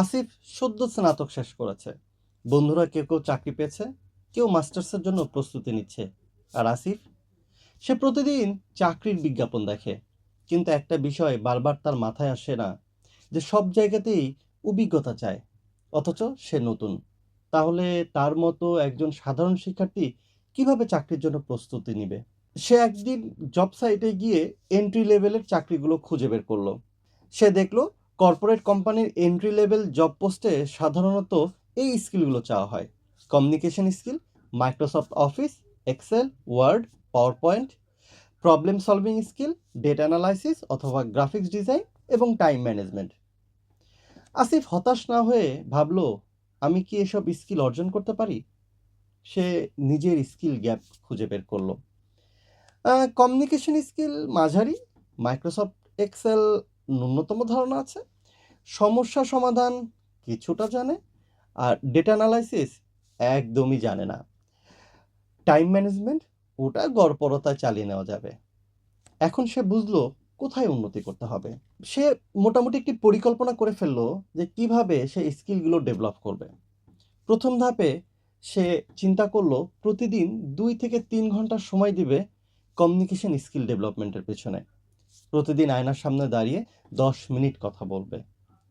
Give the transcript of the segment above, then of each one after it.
আসিফ সদ্য স্নাতক শেষ করেছে। বন্ধুরা, কেউ কেউ চাকরি পেয়েছে, কেউ মাস্টার্সের জন্য প্রস্তুতি নিচ্ছে। আর আসিফ? সে প্রতিদিন চাকরির বিজ্ঞাপন দেখে। কিন্তু একটা বিষয় বারবার তার মাথায় আসে না, যে সব জায়গাতেই অভিজ্ঞতা চায়, অথচ সে নতুন। তাহলে তার মতো একজন সাধারণ শিক্ষার্থী কীভাবে চাকরির জন্য প্রস্তুতি নিবে? সে একদিন জব সাইটে গিয়ে এন্ট্রি লেভেলের চাকরিগুলো খুঁজে বের করল। সে দেখল কর্পোরেট কোম্পানির এন্ট্রি লেভেল জব পোস্টে সাধারণত এই স্কিলগুলো চাওয়া হয়। Communication skill Microsoft Office Excel Word PowerPoint problem solving skill data analysis অথবা গ্রাফিক্স ডিজাইন এবং টাইম ম্যানেজমেন্ট আসিফ হতাশ না হয়ে ভাবলো, আমি কি এসব স্কিল অর্জন করতে পারি? সে নিজের স্কিল গ্যাপ খুঁজে বের করল। কমিউনিকেশন স্কিল মাঝারি মাইক্রোসফট এক্সেল ন্যূনতম ধারণা আছে। সমস্যা সমাধান কিছুটা জানে আর ডেটা অ্যানালাইসিস একদমই জানে না। টাইম ম্যানেজমেন্ট ওটা গড়পরতায় চালিয়ে নেওয়া যাবে। এখন সে বুঝলো কোথায় উন্নতি করতে হবে। সে মোটামুটি একটি পরিকল্পনা করে ফেলল যে কীভাবে সে স্কিলগুলো ডেভেলপ করবে। প্রথম ধাপে সে চিন্তা করল প্রতিদিন দুই থেকে তিন ঘণ্টা সময় দিবে কমিউনিকেশন স্কিল ডেভেলপমেন্টের পেছনে। প্রতিদিন আয়নার সামনে দাঁড়িয়ে দশ মিনিট কথা বলবে।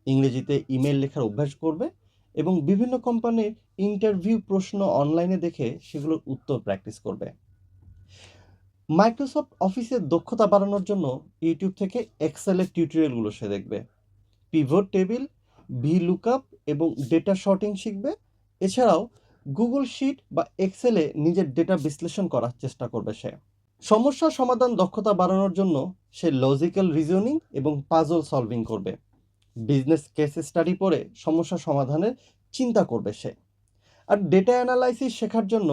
ইংরেজিতে ইমেল লেখার অভ্যাস করবে এবং বিভিন্ন কোম্পানির ইন্টারভিউ প্রশ্ন অনলাইনে দেখে সেগুলোর উত্তর প্র্যাকটিস করবে। মাইক্রোসফট অফিসের দক্ষতা বাড়ানোর জন্য ইউটিউব থেকে এক্সেলের টিউটোরিয়ালগুলো সে দেখবে। পিভট টেবিল ভি লুকআপ এবং ডেটা শর্টিং শিখবে। এছাড়াও গুগল শিট বা এক্সেলে নিজের ডেটা বিশ্লেষণ করার চেষ্টা করবে সে। সমস্যা সমাধান দক্ষতা বাড়ানোর জন্য সে লজিক্যাল রিজনিং এবং পাজল সলভিং করবে। বিজনেস কেস স্টাডি পড়ে সমস্যা সমাধানের চিন্তা করবে সে। আর ডেটা অ্যানালাইসিস শেখার জন্য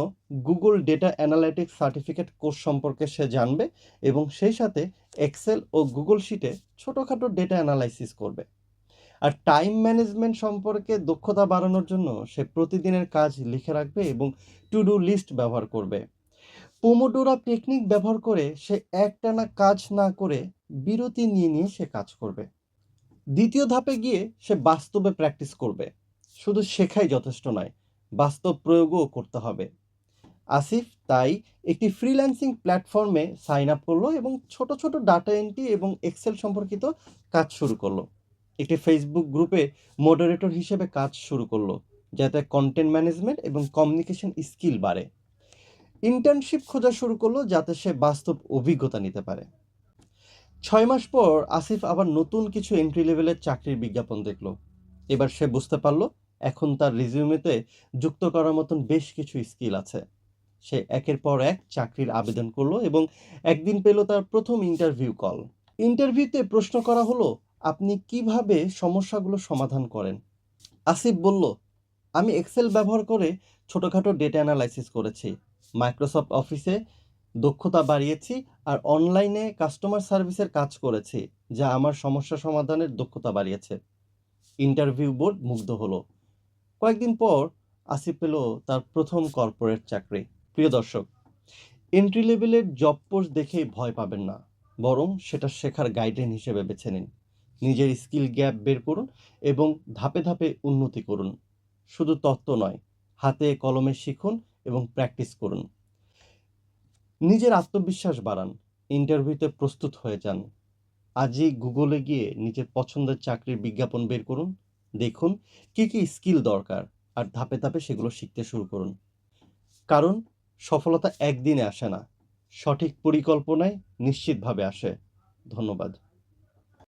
Google data analytics certificate course সম্পর্কে সে জানবে এবং সেই সাথে এক্সেল ও গুগল শিটে ছোটোখাটো ডেটা অ্যানালাইসিস করবে। আর টাইম ম্যানেজমেন্ট সম্পর্কে দক্ষতা বাড়ানোর জন্য সে প্রতিদিনের কাজ লিখে রাখবে এবং টু ডু লিস্ট ব্যবহার করবে। পোমোডোরা টেকনিক ব্যবহার করে সে একটানা কাজ না করে বিরতি নিয়ে নিয়ে সে কাজ করবে। দ্বিতীয় ধাপে গিয়ে সে বাস্তবে প্র্যাকটিস করবে। শুধু শেখাই যথেষ্ট নয়, বাস্তব প্রয়োগও করতে হবে। আসিফ তাই একটি ফ্রিল্যান্সিং প্ল্যাটফর্মে সাইন আপ করল এবং ছোট ছোট ডাটা এন্ট্রি এবং এক্সেল সম্পর্কিত কাজ শুরু করল। একটি ফেসবুক গ্রুপে মডারেটর হিসেবে কাজ শুরু করল, যাতে কন্টেন্ট ম্যানেজমেন্ট এবং কমিউনিকেশন স্কিল বাড়ে। ইন্টার্নশিপ খোঁজা শুরু করল যাতে সে বাস্তব অভিজ্ঞতা নিতে পারে। ছয় মাস পর আসিফ আবার নতুন কিছু এন্ট্রি লেভেলের চাকরির বিজ্ঞাপন দেখল। এবার সে বুঝতে পারল এখন তার রিজিউমেতে যুক্ত করার মতন বেশ কিছু স্কিল আছে। সে একের পর এক চাকরির আবেদন করল এবং একদিন পেল তার প্রথম ইন্টারভিউ কল ইন্টারভিউতে প্রশ্ন করা হলো, আপনি কীভাবে সমস্যাগুলো সমাধান করেন? আসিফ বলল, আমি এক্সেল ব্যবহার করে ছোটোখাটো ডেটা অ্যানালাইসিস করেছি। মাইক্রোসফট অফিসে দক্ষতা বাড়িয়েছি আর অনলাইনে কাস্টমার সার্ভিসের কাজ করেছি, যা আমার সমস্যা সমাধানের দক্ষতা বাড়িয়েছে। ইন্টারভিউ বোর্ড মুগ্ধ হলো। কয়েকদিন পর আসিফ পেল তার প্রথম কর্পোরেট চাকরি। প্রিয় দর্শক এন্ট্রি লেভেলের জব পোস্ট দেখেই ভয় পাবেন না, বরং সেটা শেখার গাইডলাইন হিসেবে বেছে নিন। নিজের স্কিল গ্যাপ বের করুন এবং ধাপে ধাপে উন্নতি করুন। শুধু তত্ত্ব নয়, হাতে কলমে শিখুন এবং প্র্যাকটিস করুন। নিজের আত্মবিশ্বাস বাড়ান। ইন্টারভিউতে প্রস্তুত হয়ে যান। আজই গুগলে গিয়ে নিজের পছন্দের চাকরির বিজ্ঞাপন বের করুন। দেখুন কী কী স্কিল দরকার আর ধাপে ধাপে সেগুলো শিখতে শুরু করুন। কারণ সফলতা একদিনে আসে না, সঠিক পরিকল্পনায় নিশ্চিতভাবে আসে। ধন্যবাদ।